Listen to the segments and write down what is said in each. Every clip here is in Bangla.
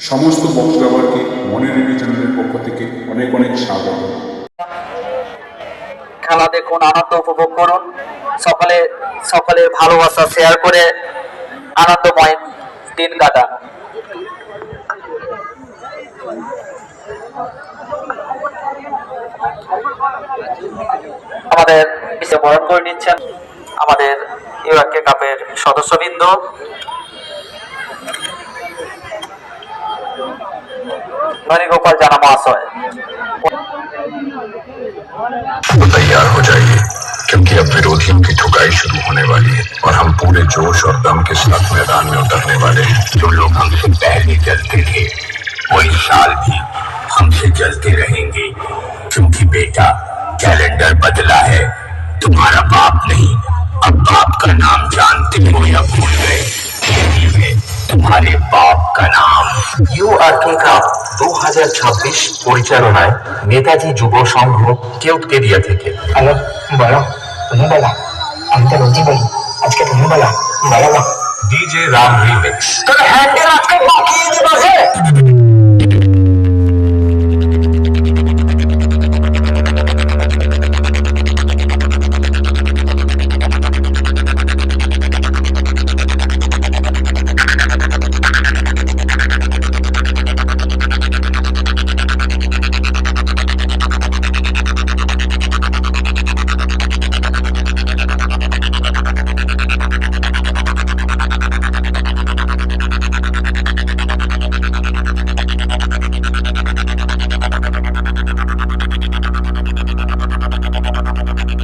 সমস্ত বক্তব্যকে মনে রেখে চ্যানেলের পক্ষ থেকে অনেক অনেক স্বাগত। খেলা দেখুন, আনন্দ উপভোগ করুন। সকালে, সকলের ভালোবাসা শেয়ার করে আনন্দময় দিন কাটান। আমাদের বিশে বরণ করে নিচ্ছেন। আমাদের ইউআরকে কাপের সদস্যবৃন্দ ধনী গোপাল জানা মহাশয় तो तैयार हो जाइए क्योंकि अब विरोधियों की ठुकाई शुरू होने वाली है और हम पूरे जोश और दम के साथ मैदान में उतरने वाले हैं जो लोग हमसे पहले जलते थे वही साल भी हमसे जलते रहेंगे क्योंकि बेटा कैलेंडर बदला है तुम्हारा बाप नहीं अब बाप का नाम जानते हो या भूल गए यही है तुम्हारे बाप का नाम ইউআরকে কাপ দু হাজার ছাব্বিশ পরিচালনায় নেতাজি যুব সংঘ কেউটকেরিয়া থেকে হ্যালো বলো তুমি বলা আমি তো রোজই বলি আজকে তুমি বলা বলো না डीजे राम रीमिक्स তোর হ্যান্ডেল আজকে পাঠিয়ে দিবা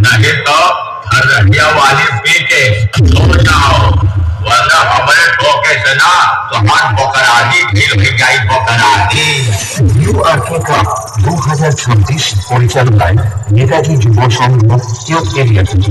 नहीं तो हरहिया वाली पीके सो जाओ वरना हमारे ठोके से ना तो हाथ बोकराजी ढील हो जाई बोकराजी ইউআরকে কাপ দু হাজার ছাব্বিশ পরিচালনায় নেতাজি যুব সংঘ কেউটকেরিয়া থেকে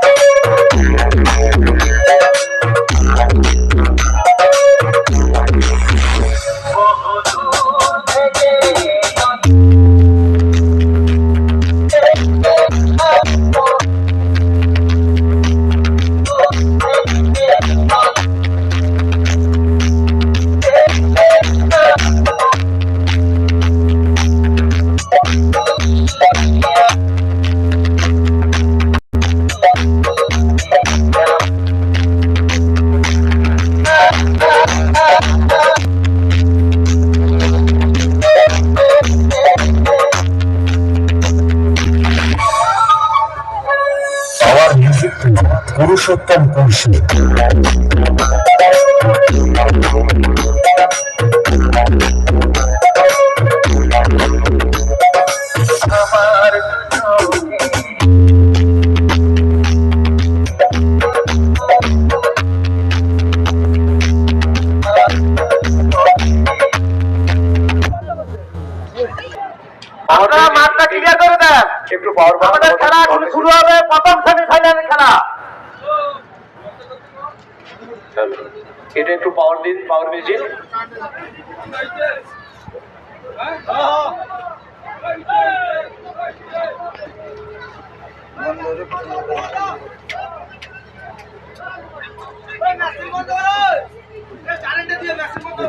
পুরুষোত্তম কৌশলে আপনারা মাঠটা ক্লিয়ার করে দেন। একটু পাওয়ার আমাদের খেলা এখন শুরু হবে প্রথম সেমিফাইনালের খেলা। এটা একটু পাওয়ার দিন পাওয়ার দিয়েছি মেসির মতো দিয়ে মেসির মতো